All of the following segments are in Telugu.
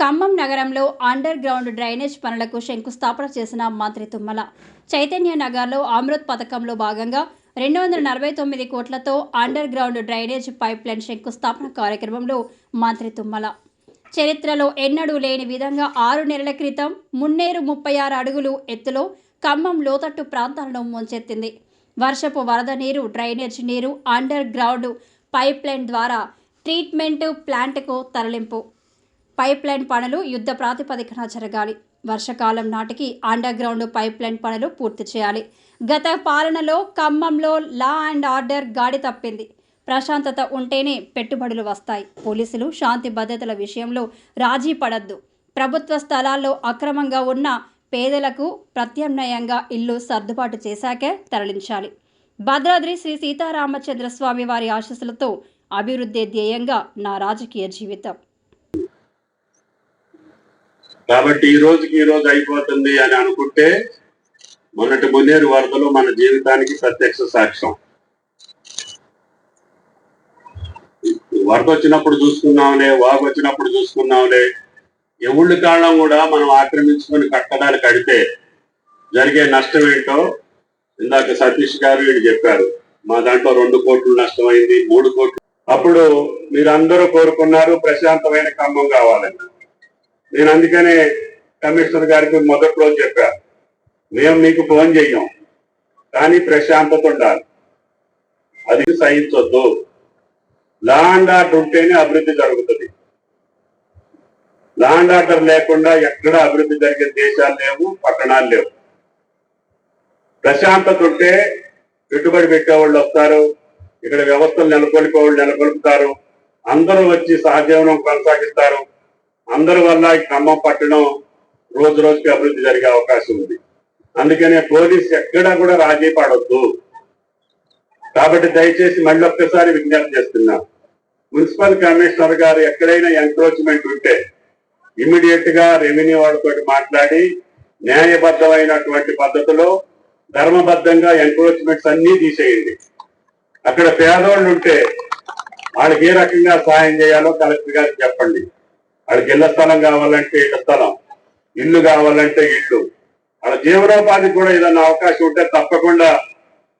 ఖమ్మం నగరంలో అండర్ గ్రౌండ్ డ్రైనేజ్ పనులకు శంకుస్థాపన చేసిన మంత్రి తుమ్మల. చైతన్య నగర్లో అమృత్ పథకంలో భాగంగా రెండు వందల నలభై తొమ్మిది కోట్లతో underground drainage pipeline శంకుస్థాపన కార్యక్రమంలో మంత్రి తుమ్మల. చరిత్రలో ఎన్నడూ లేని విధంగా ఆరు నెలల క్రితం మున్నేరు ముప్పై ఆరు అడుగులు ఎత్తులో ఖమ్మం లోతట్టు ప్రాంతాలను ముంచెత్తింది. వర్షపు వరద నీరు డ్రైనేజ్ నీరు అండర్ గ్రౌండ్ పైప్ లైన్ ద్వారా ట్రీట్మెంట్ ప్లాంట్కు తరలింపు. పైప్లైన్ పనులు యుద్ధ ప్రాతిపదికన జరగాలి. వర్షకాలం నాటికి అండర్ గ్రౌండ్ పైప్లైన్ పనులు పూర్తి చేయాలి. గత పాలనలో ఖమ్మంలో లా అండ్ ఆర్డర్ గాడి తప్పింది. ప్రశాంతత ఉంటేనే పెట్టుబడులు వస్తాయి. పోలీసులు శాంతి భద్రతల విషయంలో రాజీ పడద్దు. ప్రభుత్వ స్థలాల్లో అక్రమంగా ఉన్న పేదలకు ప్రత్యామ్నాయంగా ఇల్లు సర్దుబాటు చేశాకే తరలించాలి. భద్రాద్రి శ్రీ సీతారామచంద్ర స్వామి వారి ఆశీస్సులతో అభివృద్ధి ధ్యేయంగా నా రాజకీయ జీవితం. కాబట్టి ఈ రోజుకి ఈ రోజు అయిపోతుంది అని అనుకుంటే మొన్నటి మున్నేరు వరదలు మన జీవితానికి ప్రత్యక్ష సాక్ష్యం. వరద వచ్చినప్పుడు చూసుకున్నాంలే వాగు వచ్చినప్పుడు చూసుకున్నాంలే ఎవళ్ళు కాలం కూడా మనం ఆక్రమించుకొని కట్టడాలు కడితే జరిగే నష్టం ఏంటో ఇందాక సతీష్ గారు వీళ్ళు చెప్పారు. మా దాంట్లో రెండు కోట్లు నష్టమైంది మూడు కోట్లు. అప్పుడు మీరందరూ కోరుకున్నారు ప్రశాంతమైన ఖమ్మం కావాలని. నేను అందుకనే కమిషనర్ గారికి మొదటి రోజు చెప్పా. మేము మీకు ఫోన్ చెయ్యం. కానీ ప్రశాంతత ఉండాలి. అది సహించొద్దు. లాండ్ ఆర్డర్ ఉంటేనే అభివృద్ధి జరుగుతుంది. లాండ్ ఆర్డర్ లేకుండా ఎక్కడ అభివృద్ధి జరిగే దేశాలు లేవు పట్టణాలు లేవు. ప్రశాంతత ఉంటే పెట్టుబడి పెట్టేవాళ్ళు వస్తారు. ఇక్కడ వ్యవస్థలు నెలకొల్పే వాళ్ళు నెలకొల్పుతారు. అందరూ వచ్చి సహజీవనం కొనసాగిస్తారు. అందరి వల్ల ఈ ఖమ్మం పట్టణం రోజు రోజుకి అభివృద్ధి జరిగే అవకాశం ఉంది. అందుకనే పోలీస్ ఎక్కడా కూడా రాజీ పడొద్దు. కాబట్టి దయచేసి మళ్ళీ ఒక్కసారి విజ్ఞప్తి చేస్తున్నా. మున్సిపల్ కమిషనర్ గారు ఎక్కడైనా ఎంక్రోచ్మెంట్ ఉంటే ఇమ్మీడియట్గా రెవెన్యూ వాళ్ళతో మాట్లాడి న్యాయబద్ధమైనటువంటి పద్ధతిలో ధర్మబద్ధంగా ఎంక్రోచ్మెంట్స్ అన్ని తీసేయండి. అక్కడ పేదోళ్ళు ఉంటే వాళ్ళకి ఏ రకంగా సహాయం చేయాలో కలెక్టర్ గారికి చెప్పండి. వాళ్ళకి ఇళ్ళ స్థలం కావాలంటే ఇళ్ళ స్థలం ఇల్లు కావాలంటే ఇల్లు. వాళ్ళ జీవనోపాధికి కూడా ఏదైనా అవకాశం ఉంటే తప్పకుండా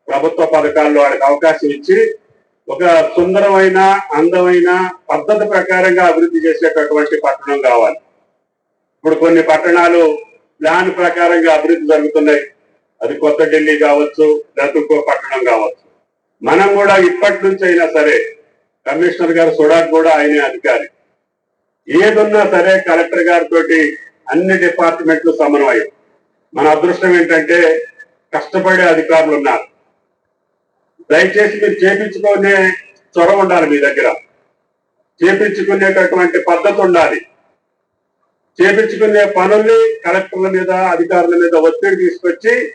ప్రభుత్వ పథకాల్లో వాళ్ళకి అవకాశం ఇచ్చి ఒక సుందరమైన అందమైన పద్ధతి ప్రకారంగా అభివృద్ధి చేసేటటువంటి పట్టణం కావాలి. ఇప్పుడు కొన్ని పట్టణాలు ప్లాన్ ప్రకారంగా అభివృద్ధి జరుగుతున్నాయి. అది కొత్త ఢిల్లీ కావచ్చు లేకపోతే ఇంకో పట్టణం కావచ్చు. మనం కూడా ఇప్పటి నుంచి అయినా సరే కమిషనర్ గారు సుడాక్ కూడా ఆయనే అధికారి. ఏదున్నా సరే కలెక్టర్ గారితో అన్ని డిపార్ట్మెంట్లు సమన్వయం. మన అదృష్టం ఏంటంటే కష్టపడే అధికారులు ఉన్నారు. దయచేసి మీరు చేపించుకునే చొరవ ఉండాలి మీ దగ్గర. చేపించుకునేటటువంటి పద్ధతి ఉండాలి. చేపించుకునే పనుల్ని కలెక్టర్ల మీద అధికారుల మీద ఒత్తిడి తీసుకొచ్చి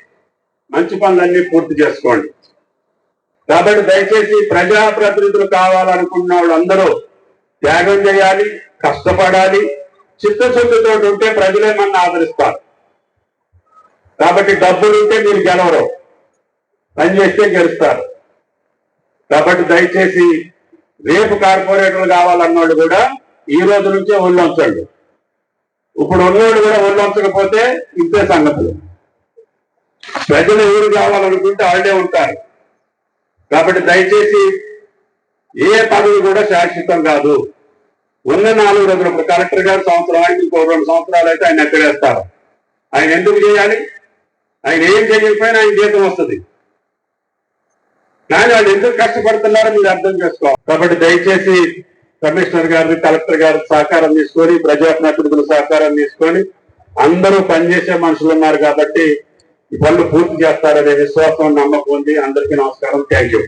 మంచి పనులన్నీ పూర్తి చేసుకోండి. కాబట్టి దయచేసి ప్రజాప్రతినిధులు కావాలనుకున్న వాళ్ళందరూ త్యాగం చేయాలి. కష్టపడాలి చిత్తశుద్ధితో ఉంటే ప్రజలే మన ఆదరిస్తారు. కాబట్టి డబ్బులు ఉంటే మీరు గెలవరు. పని చేస్తే గెలుస్తారు. కాబట్టి దయచేసి రేపు కార్పొరేటర్లు కావాలన్నోళ్ళు కూడా ఈ రోజు నుంచే ఒళ్ళొంచండి. ఇప్పుడు ఉన్నోళ్ళు కూడా ఒళ్ళొంచకపోతే ఇంతే సంగతులు. ప్రజలు ఎవరు కావాలనుకుంటే వాళ్ళే ఉంటారు. కాబట్టి దయచేసి ఏ పదవి కూడా శాశ్వతం కాదు. ఉన్న నాలుగు రోజులు ఇప్పుడు కలెక్టర్ గారు సంవత్సరం అయితే ఇంకో రెండు సంవత్సరాలు అయితే ఆయన ఎక్కడేస్తారు. ఆయన ఎందుకు చేయాలి? ఆయన ఏం చేయకపోయినా ఆయన జీతం వస్తుంది. కానీ వాళ్ళు ఎందుకు కష్టపడుతున్నారో మీరు అర్థం చేసుకోవాలి. కాబట్టి దయచేసి కమిషనర్ గారిని కలెక్టర్ గారి సహకారం తీసుకొని ప్రజాప్రతినిధుల సహకారం తీసుకొని అందరూ పనిచేసే మనుషులు ఉన్నారు కాబట్టి ఈ పనులు పూర్తి చేస్తారనే విశ్వాసం నమ్మకం ఉంది. అందరికీ నమస్కారం. Thank you.